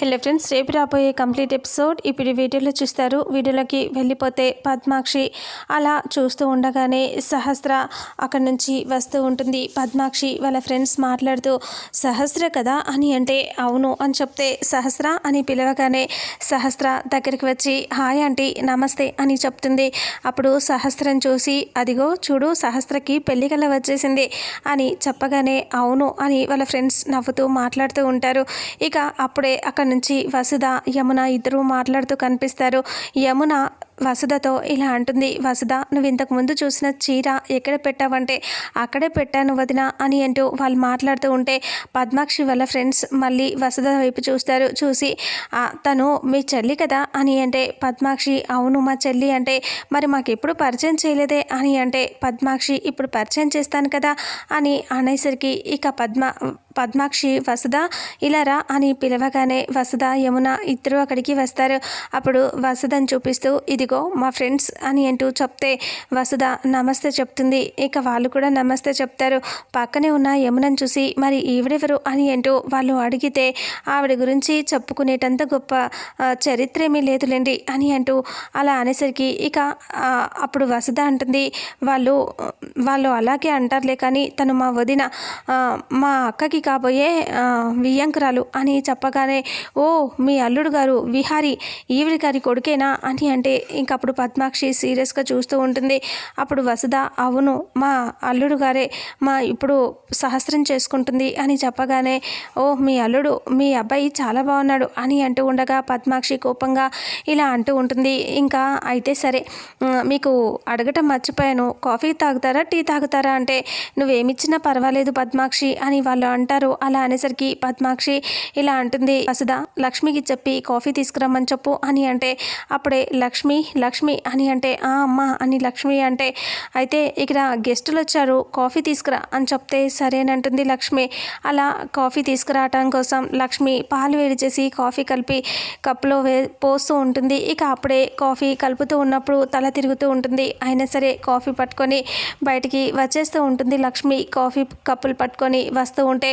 Hello friends రేపు రాబోయే complete episode ఇప్పుడు వీడియోలో చూస్తారు. వీడియోలోకి వెళ్ళిపోతే పద్మాక్షి అలా చూస్తూ ఉండగానే సహస్ర అక్కడి నుంచి వస్తూ ఉంటుంది. పద్మాక్షి వాళ్ళ ఫ్రెండ్స్ మాట్లాడుతూ సహస్ర కదా అని అంటే అవును అని చెప్తే సహస్ర అని పిలవగానే సహస్ర దగ్గరికి వచ్చి హాయ్ ఆంటీ నమస్తే అని చెప్తుంది. అప్పుడు సహస్రం చూసి అదిగో చూడు సహస్రకి పెళ్ళి వచ్చేసింది అని చెప్పగానే అవును అని వాళ్ళ ఫ్రెండ్స్ నవ్వుతూ మాట్లాడుతూ ఉంటారు. ఇక అప్పుడే అక్కడ నుంచి వసుధ యమున ఇద్దరు మాట్లాడుతూ కనిపిస్తారు. యమున వసుధతో ఇలా అంటుంది వసుధ నువ్వు ఇంతకు ముందు చూసిన చీర ఎక్కడ పెట్టావంటే అక్కడే పెట్టాను వదిన అని అంటూ వాళ్ళు మాట్లాడుతూ ఉంటే పద్మాక్షి వాళ్ళ ఫ్రెండ్స్ మళ్ళీ వసుధ వైపు చూస్తారు. చూసి తను మీ చెల్లి కదా అని అంటే పద్మాక్షి అవును మా చెల్లి అంటే మరి మాకు ఎప్పుడు పరిచయం చేయలేదే అని అంటే పద్మాక్షి ఇప్పుడు పరిచయం చేస్తాను కదా అని అనేసరికి ఇక పద్మ పద్మాక్షి వసుధ ఇలా రా అని పిలవగానే వసుధ యమున ఇద్దరు అక్కడికి వస్తారు. అప్పుడు వసుధని చూపిస్తూ ఇదిగో మా ఫ్రెండ్స్ అని అంటూ చెప్తే వసుధ నమస్తే చెప్తుంది. ఇక వాళ్ళు కూడా నమస్తే చెప్తారు. పక్కనే ఉన్న యమునని చూసి మరి ఈవిడెవరు? అని అంటూ వాళ్ళు అడిగితే ఆవిడ గురించి చెప్పుకునేటంత గొప్ప చరిత్ర ఏమీ లేదులేండి అని అంటూ అలా అనేసరికి ఇక అప్పుడు వసుధ అంటుంది వాళ్ళు వాళ్ళు అలాగే అంటారులే కానీ తను మా వదిన మా అక్కకి కాబోయే వియ్యంకురాలు అని చెప్పగానే ఓ మీ అల్లుడు గారు విహారి ఈవిడి గారి కొడుకేనా? అని అంటే ఇంకప్పుడు పద్మాక్షి సీరియస్గా చూస్తూ ఉంటుంది. అప్పుడు వసుధ అవును మా అల్లుడు గారే మా ఇప్పుడు సహస్రం చేసుకుంటుంది అని చెప్పగానే ఓ మీ అల్లుడు మీ అబ్బాయి చాలా బాగున్నాడు అని అంటూ ఉండగా పద్మాక్షి కోపంగా ఇలా అంటూ ఉంటుంది. ఇంకా అయితే సరే మీకు అడగటం మర్చిపోయాను. కాఫీ తాగుతారా టీ తాగుతారా అంటే నువ్వేమిచ్చినా పర్వాలేదు పద్మాక్షి అని వాళ్ళు అంటూ అంటారు. అలా అనేసరికి పద్మాక్షి ఇలా అంటుంది. వసుధ లక్ష్మికి చెప్పి కాఫీ తీసుకురమ్మని చెప్పు అని అంటే అప్పుడే లక్ష్మి లక్ష్మి అని అంటే ఆ అమ్మ అని లక్ష్మి అంటే అయితే ఇక్కడ గెస్టులు వచ్చారు కాఫీ తీసుకురా అని చెప్తే సరేనంటుంది లక్ష్మి. అలా కాఫీ తీసుకురావటం కోసం లక్ష్మి పాలు వేడి చేసి కాఫీ కలిపి కప్పులో వే పోస్తూ ఉంటుంది. ఇక అప్పుడే కాఫీ కలుపుతూ ఉన్నప్పుడు తల తిరుగుతూ ఉంటుంది. అయినా సరే కాఫీ పట్టుకొని బయటికి వచ్చేస్తూ ఉంటుంది లక్ష్మి. కాఫీ కప్పులు పట్టుకొని వస్తూ ఉంటే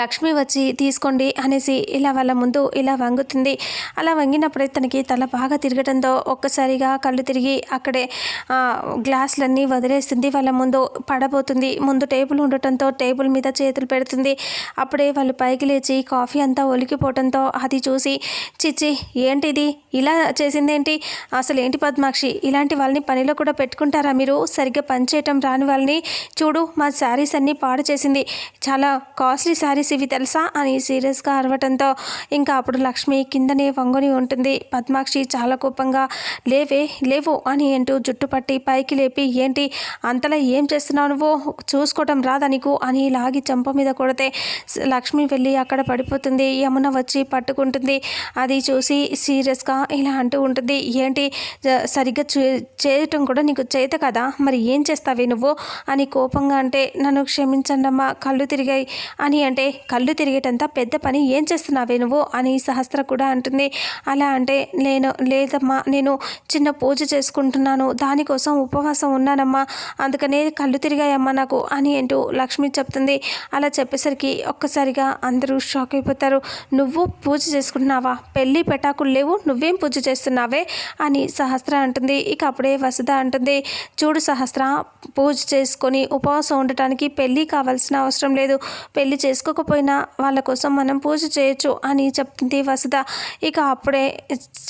లక్ష్మి వచ్చి తీసుకోండి అనేసి ఇలా వాళ్ళ ముందు ఇలా వంగుతుంది. అలా వంగినప్పుడే తనకి తల బాగా తిరగడంతో ఒక్కసారిగా కళ్ళు తిరిగి అక్కడే గ్లాసులన్నీ వదిలేస్తుంది. వాళ్ళ ముందు పడబోతుంది. ముందు టేబుల్ ఉండటంతో టేబుల్ మీద చేతులు పెడుతుంది. అప్పుడే వాళ్ళు పైకి లేచి కాఫీ అంతా ఒలికిపోవడంతో అది చూసి చిచ్చి ఏంటిది? ఇలా చేసిందేంటి? అసలు ఏంటి పద్మాక్షి? ఇలాంటి వాళ్ళని పనిలో కూడా పెట్టుకుంటారా మీరు? సరిగ్గా పనిచేయటం రాని వాళ్ళని చూడు మా శారీస్ అన్నీ పాడు చేసింది. చాలా కాస్ట్లీ శారీ శారీస్ ఇవి తెలుసా? అని సీరియస్గా అరవటంతో ఇంకా అప్పుడు లక్ష్మి కిందనే వంగుని ఉంటుంది. పద్మాక్షి చాలా కోపంగా లేవే లేవు అని అంటూ జుట్టు పట్టి పైకి లేపి ఏంటి అంతలా ఏం చేస్తున్నావు నువ్వు? చూసుకోవటం రాదా నీకు? అని లాగి చంప మీద కొడితే లక్ష్మి వెళ్ళి అక్కడ పడిపోతుంది. యమున వచ్చి పట్టుకుంటుంది. అది చూసి సీరియస్గా ఇలా అంటూ ఉంటుంది. ఏంటి సరిగ్గా చేయటం కూడా నీకు చేత కదా? మరి ఏం చేస్తావే నువ్వు? అని కోపంగా అంటే నన్ను క్షమించండమ్మా కళ్ళు తిరిగాయి అని అంటే అంటే కళ్ళు తిరిగేటంత పెద్ద పని ఏం చేస్తున్నావే నువ్వు? అని సహస్ర కూడా అంటుంది. అలా అంటే నేను లేదమ్మా నేను చిన్న పూజ చేసుకుంటున్నాను. దానికోసం ఉపవాసం ఉన్నానమ్మా. అందుకనే కళ్ళు తిరిగాయమ్మా నాకు అని అంటూ లక్ష్మి చెప్తుంది. అలా చెప్పేసరికి ఒక్కసారిగా అందరూ షాక్ అయిపోతారు. నువ్వు పూజ చేసుకుంటున్నావా? పెళ్ళి పెటాకులు లేవు. నువ్వేం పూజ చేస్తున్నావే? అని సహస్ర అంటుంది. ఇక అప్పుడే వసుధ అంటుంది. చూడు సహస్ర పూజ చేసుకొని ఉపవాసం ఉండటానికి పెళ్ళి కావాల్సిన అవసరం లేదు. పెళ్ళి చేసుకో చేసుకోకపోయినా వాళ్ళ కోసం మనం పూజ చేయొచ్చు అని చెప్తుంది వసుధ. ఇక అప్పుడే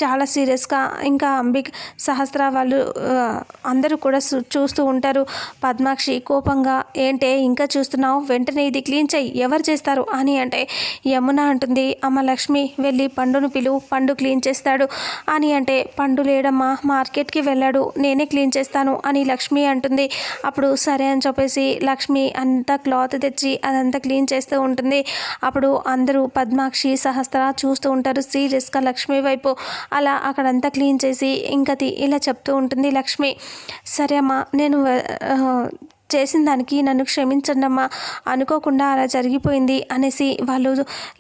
చాలా సీరియస్గా ఇంకా అంబిక్ సహస్ర వాళ్ళు అందరూ కూడా చూస్తూ ఉంటారు. పద్మాక్షి కోపంగా ఏంటే ఇంకా చూస్తున్నావు? వెంటనే ఇది క్లీన్ చెయ్యి ఎవరు చేస్తారు? అని అంటే యమున అంటుంది అమ్మ లక్ష్మి వెళ్ళి పండును పిలువు పండు క్లీన్ చేస్తాడు. అని అంటే పండు లేడమ్మా మార్కెట్కి వెళ్ళాడు. నేనే క్లీన్ చేస్తాను అని లక్ష్మి అంటుంది. అప్పుడు సరే అని చెప్పేసి లక్ష్మి అంతా క్లాత్ తెచ్చి అదంతా క్లీన్ చేస్తూ ఉంటుంది. అప్పుడు అందరూ పద్మాక్షి సహస్ర చూస్తూ ఉంటారు. సీరియస్గా లక్ష్మి వైపు అలా అక్కడంతా క్లీన్ చేసి ఇంకది ఇలా చెప్తూ ఉంటుంది లక్ష్మి. సరే అమ్మా నేను చేసిన దానికి నన్ను క్షమించండమ్మా అనుకోకుండా అలా జరిగిపోయింది అనేసి వాళ్ళు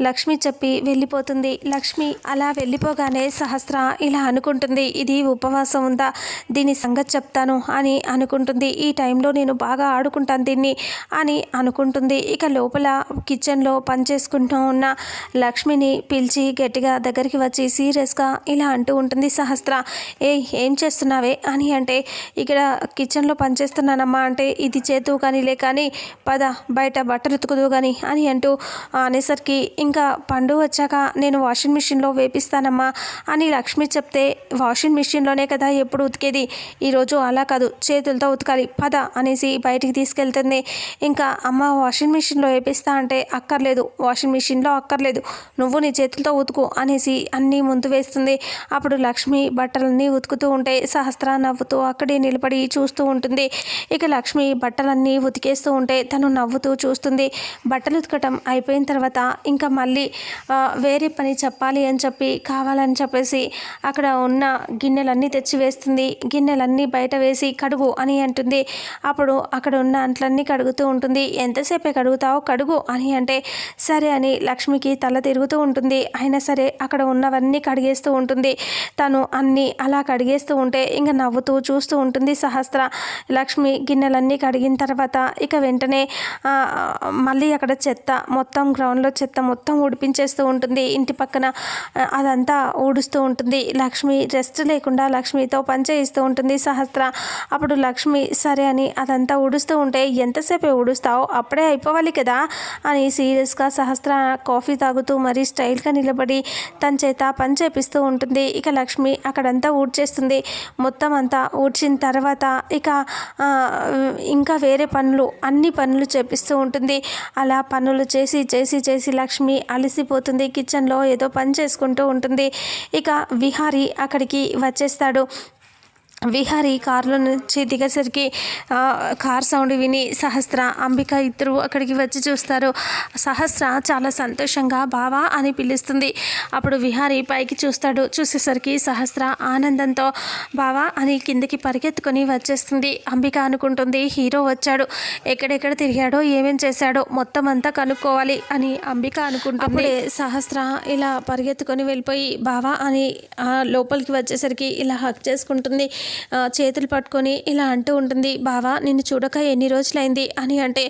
లక్ష్మి చెప్పి వెళ్ళిపోతుంది. లక్ష్మి అలా వెళ్ళిపోగానే సహస్ర ఇలా అనుకుంటుంది ఇది ఉపవాసం ఉందా? దీని సంగతి చెప్తాను అని అనుకుంటుంది. ఈ టైంలో నేను బాగా ఆడుకుంటాను దీన్ని అని అనుకుంటుంది. ఇక లోపల కిచెన్లో పనిచేసుకుంటూ ఉన్న లక్ష్మిని పిలిచి గట్టిగా దగ్గరికి వచ్చి సీరియస్గా ఇలా అంటూ ఉంటుంది సహస్ర. ఏ ఏం చేస్తున్నావే? అని అంటే ఇక్కడ కిచెన్లో పనిచేస్తున్నానమ్మా అంటే ఇది చేతువు కానీ లే కానీ పద బయట బట్టలు ఉతుకుదు కానీ అని అంటూ అనేసరికి ఇంకా పండు వచ్చాక నేను వాషింగ్ మిషన్లో వేపిస్తానమ్మా అని లక్ష్మి చెప్తే వాషింగ్ మిషన్లోనే కదా ఎప్పుడు ఉతికేది? ఈరోజు అలా కాదు చేతులతో ఉతకాలి పద అనేసి బయటికి తీసుకెళ్తుంది. ఇంకా అమ్మ వాషింగ్ మిషన్లో వేపిస్తా అంటే అక్కర్లేదు వాషింగ్ మిషన్లో అక్కర్లేదు నువ్వు నీ చేతులతో ఉతుకు అనేసి అన్నీ ముందు వేస్తుంది. అప్పుడు లక్ష్మి బట్టలన్నీ ఉతుకుతూ ఉంటే సహస్ర నవ్వుతూ అక్కడే నిలబడి చూస్తూ ఉంటుంది. ఇక లక్ష్మి బట్టలన్నీ ఉతికేస్తూ ఉంటే తను నవ్వుతూ చూస్తుంది. బట్టలు ఉతకటం అయిపోయిన తర్వాత ఇంకా మళ్ళీ వేరే పని చెప్పాలి అని చెప్పి కావాలని చెప్పేసి అక్కడ ఉన్న గిన్నెలన్నీ తెచ్చి వేస్తుంది. గిన్నెలన్నీ బయట వేసి కడుగు అని అంటుంది. అప్పుడు అక్కడ ఉన్న అంట్లన్నీ కడుగుతూ ఉంటుంది. ఎంతసేపే కడుగుతావో? కడుగు అని అంటే సరే అని లక్ష్మికి తల తిరుగుతూ ఉంటుంది. అయినా సరే అక్కడ ఉన్నవన్నీ కడిగేస్తూ ఉంటుంది. తను అన్నీ అలా కడిగేస్తూ ఉంటే ఇంకా నవ్వుతూ చూస్తూ ఉంటుంది సహస్ర. లక్ష్మి గిన్నెలన్నీ కడిగిన తర్వాత ఇక వెంటనే మళ్ళీ అక్కడ చెత్త మొత్తం గ్రౌండ్లో చెత్త మొత్తం ఉడిపించేస్తూ ఉంటుంది. ఇంటి పక్కన అదంతా ఊడుస్తూ ఉంటుంది. లక్ష్మి రెస్ట్ లేకుండా లక్ష్మితో పనిచేయిస్తూ ఉంటుంది సహస్ర. అప్పుడు లక్ష్మి సరే అని అదంతా ఊడుస్తూ ఉంటే ఎంతసేపు ఊడుస్తావు? అప్పుడే అయిపోవాలి కదా? అని సీరియస్గా సహస్ర కాఫీ తాగుతూ మరీ స్టైల్గా నిలబడి తన చేత పని చేపిస్తూ ఉంటుంది. ఇక లక్ష్మి అక్కడంతా ఊడ్చేస్తుంది. మొత్తం అంతా ఊడ్చిన తర్వాత ఇక ఇం ఇంకా వేరే పనులు అన్ని పనులు చేపిస్తూ ఉంటుంది. అలా పనులు చేసి చేసి చేసి లక్ష్మి అలసిపోతుంది. కిచెన్లో ఏదో పని చేసుకుంటూ ఉంటుంది. ఇక విహారి అక్కడికి వచ్చేస్తాడు. విహారి కారులో నుంచి దిగేసరికి కార్ సౌండ్ విని సహస్ర అంబిక ఇద్దరు అక్కడికి వచ్చి చూస్తారు. సహస్ర చాలా సంతోషంగా బావా అని పిలుస్తుంది. అప్పుడు విహారి పైకి చూస్తాడు. చూసేసరికి సహస్ర ఆనందంతో బావా అని కిందికి పరిగెత్తుకొని వచ్చేస్తుంది. అంబిక అనుకుంటుంది హీరో వచ్చాడు. ఎక్కడెక్కడ తిరిగాడో ఏమేం చేశాడో మొత్తం అంతా కనుక్కోవాలి అని అంబిక అనుకుంటుంది. సహస్ర ఇలా పరిగెత్తుకొని వెళ్ళిపోయి బావా అని లోపలికి వచ్చేసరికి ఇలా హక్ చేసుకుంటుంది. చేతులు పట్టుకొని ఇలా అంటూ ఉంటుంది బావా నిన్ను చూడక ఎన్ని రోజులైంది? అని అంటే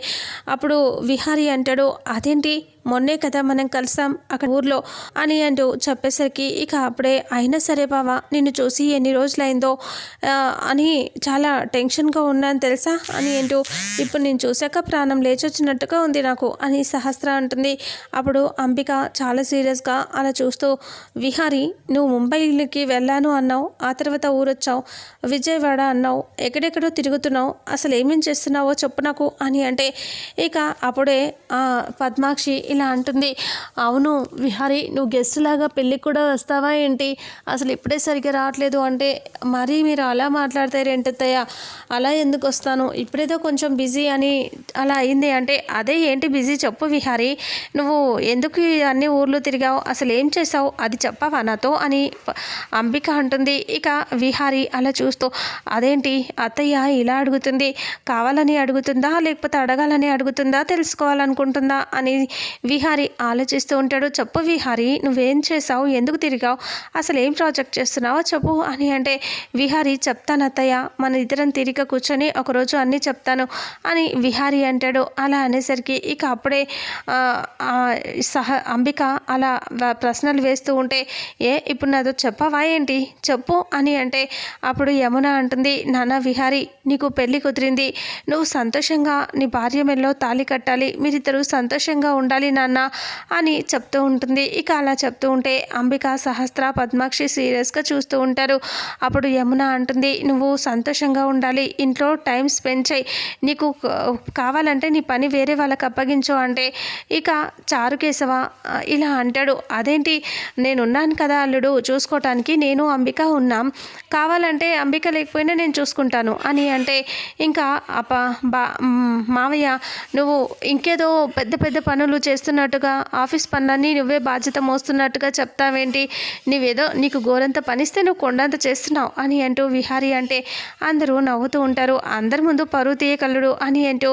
అప్పుడు విహారీ అంటాడు అదేంటి? మొన్నే కదా మనం కలిసాం అక్కడ ఊర్లో అని అంటూ చెప్పేసరికి ఇక అప్పుడే అయినా సరే బావా నిన్ను చూసి ఎన్ని రోజులైందో అని చాలా టెన్షన్గా ఉన్నాను తెలుసా అని అంటూ ఇప్పుడు నేను చూశాక ప్రాణం లేచొచ్చినట్టుగా ఉంది నాకు అని సహస్ర అంటుంది. అప్పుడు అంబిక చాలా సీరియస్గా అలా చూస్తూ విహారి నువ్వు ముంబైకి వెళ్ళాను అన్నావు ఆ తర్వాత ఊరొచ్చావు విజయవాడ అన్నావు ఎక్కడెక్కడో తిరుగుతున్నావు అసలు ఏమేం చేస్తున్నావో చెప్పు నాకు అని అంటే ఇక అప్పుడే ఆ, పద్మాక్షి ఇలా అంటుంది. అవును విహారి నువ్వు గెస్ట్ లాగా పెళ్ళికి కూడా వస్తావా ఏంటి? అసలు ఇప్పుడే సరిగ్గా రావట్లేదు అంటే మరీ మీరు అలా మాట్లాడతారు ఏంటత్తయ్య? అలా ఎందుకు వస్తాను? ఇప్పుడేదో కొంచెం బిజీ అని అలా అయింది అంటే అదే ఏంటి బిజీ చెప్పు విహారి. నువ్వు ఎందుకు అన్ని ఊర్లు తిరిగావు? అసలు ఏం చేసావు అది చెప్పవా నాతో? అని అంబిక అంటుంది. ఇక విహారి అలా చూస్తూ అదేంటి? అత్తయ్య ఇలా అడుగుతుంది. కావాలని అడుగుతుందా? లేకపోతే అడగాలని అడుగుతుందా? తెలుసుకోవాలనుకుంటుందా? అని విహారి ఆలోచిస్తూ ఉంటాడు. చెప్పు విహారి నువ్వేం చేసావు ఎందుకు తిరిగావు? అసలు ఏం ప్రాజెక్ట్ చేస్తున్నావో చెప్పు అని అంటే విహారి చెప్తాను అత్తయ్య. మన ఇద్దరం తిరిగ కూర్చొని ఒకరోజు అన్నీ చెప్తాను అని విహారి అంటాడు. అలా అనేసరికి ఇక అప్పుడే సహ అంబిక అలా ప్రశ్నలు వేస్తూ ఉంటే ఏ ఇప్పుడు నాతో చెప్పవా ఏంటి? చెప్పు అని అంటే అప్పుడు యమున అంటుంది నాన్న విహారి నీకు పెళ్ళి కుదిరింది. నువ్వు సంతోషంగా నీ భార్య మెల్లో తాళి కట్టాలి. మీరిద్దరూ సంతోషంగా ఉండాలి. నాన్న అని చెప్తూ ఉంటుంది. ఇక అలా చెప్తూ ఉంటే అంబిక సహస్ర పద్మాక్షి సీరియస్గా చూస్తూ ఉంటారు. అప్పుడు యమున అంటుంది నువ్వు సంతోషంగా ఉండాలి. ఇంట్లో టైం స్పెండ్ చేయి. నీకు కావాలంటే నీ పని వేరే వాళ్ళకి అప్పగించు అంటే. ఇక చారుకేశవ ఇలా అంటాడు. అదేంటి? నేనున్నాను కదా అల్లుడు. చూసుకోవటానికి నేను అంబిక ఉన్నాం. కావాలంటే అంబిక లేకపోయినా నేను చూసుకుంటాను. అని అంటే ఇంకా అప్ప బా మావయ్య నువ్వు ఇంకేదో పెద్ద పెద్ద పనులు చేస్తూ చేస్తున్నట్టుగా ఆఫీస్ పనులన్నీ నువ్వే బాధ్యత మోస్తున్నట్టుగా చెప్తావేంటి? నీవేదో నీకు గోరంత పనిస్తే నువ్వు కొండంత చేస్తున్నావు అని అంటూ విహారీ అంటే అందరూ నవ్వుతూ ఉంటారు. అందరి ముందు పరువు తీయకల్లుడు అని అంటూ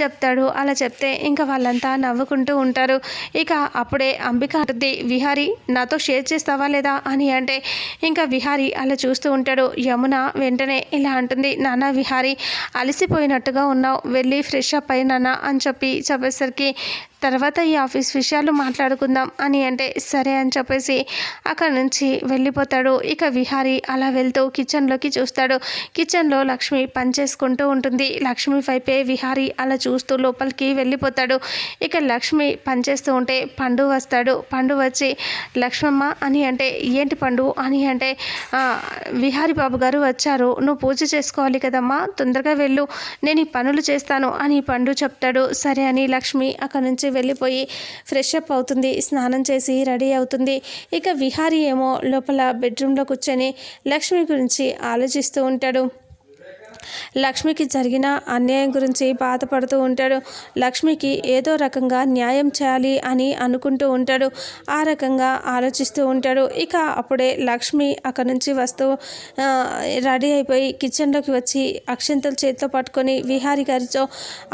చెప్తాడు. అలా చెప్తే ఇంకా వాళ్ళంతా నవ్వుకుంటూ ఉంటారు. ఇక అప్పుడే అంబిక అంటుంది విహారీ నాతో షేర్ చేస్తావా లేదా? అని అంటే ఇంకా విహారీ అలా చూస్తూ ఉంటాడు. యమున వెంటనే ఇలా అంటుంది నాన్న విహారీ అలసిపోయినట్టుగా ఉన్నావు. వెళ్ళి ఫ్రెష్ అప్ అయి నాన్న అని చెప్పి చెప్పేసరికి తర్వాత ఈ ఆఫీస్ విషయాలు మాట్లాడుకుందాం అని అంటే సరే అని చెప్పేసి అక్కడ నుంచి వెళ్ళిపోతాడు. ఇక విహారీ అలా వెళ్తూ కిచెన్లోకి చూస్తాడు. కిచెన్లో లక్ష్మి పనిచేసుకుంటూ ఉంటుంది. లక్ష్మి వైపే విహారీ అలా చూస్తూ లోపలికి వెళ్ళిపోతాడు. ఇక లక్ష్మి పనిచేస్తూ ఉంటే పండు వస్తాడు. పండు వచ్చి లక్ష్మమ్మ అని అంటే ఏంటి పండు? అని అంటే విహారీ బాబు గారు వచ్చారు. నువ్వు పూజ చేసుకోవాలి కదమ్మా. తొందరగా వెళ్ళు. నేను ఈ పనులు చేస్తాను అని పండు చెప్తాడు. సరే అని లక్ష్మి అక్కడ నుంచి వెళ్ళిపోయి ఫ్రెష్ అప్ అవుతుంది స్నానం చేసి రెడీ అవుతుంది. ఇక విహారీ ఏమో లోపల బెడ్రూమ్లో కూర్చొని లక్ష్మి గురించి ఆలోచిస్తూ ఉంటాడు. లక్ష్మికి జరిగిన అన్యాయం గురించి బాధపడుతూ ఉంటాడు. లక్ష్మికి ఏదో రకంగా న్యాయం చేయాలి అని అనుకుంటూ ఉంటాడు. ఆ రకంగా ఆలోచిస్తూ ఉంటాడు. ఇక అప్పుడే లక్ష్మి అక్కడి నుంచి వస్తూ రెడీ అయిపోయి కిచెన్లోకి వచ్చి అక్షింతలు చేతితో పట్టుకొని విహారి గారితో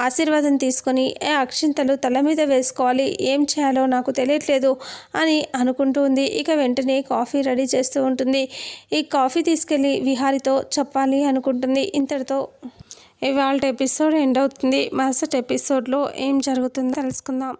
ఆశీర్వాదం తీసుకొని ఏ అక్షింతలు తల మీద వేసుకోవాలి? ఏం చేయాలో నాకు తెలియట్లేదు అని అనుకుంటూ ఉంది. ఇక వెంటనే కాఫీ రెడీ చేస్తూ ఉంటుంది. ఈ కాఫీ తీసుకెళ్ళి విహారితో చెప్పాలి అనుకుంటుంది. ఇంత ఇంతటితో ఇవాళ ఎపిసోడ్ ఎండ్ అవుతుంది. మరుసటి ఎపిసోడ్లో ఏం జరుగుతుందో తెలుసుకుందాం.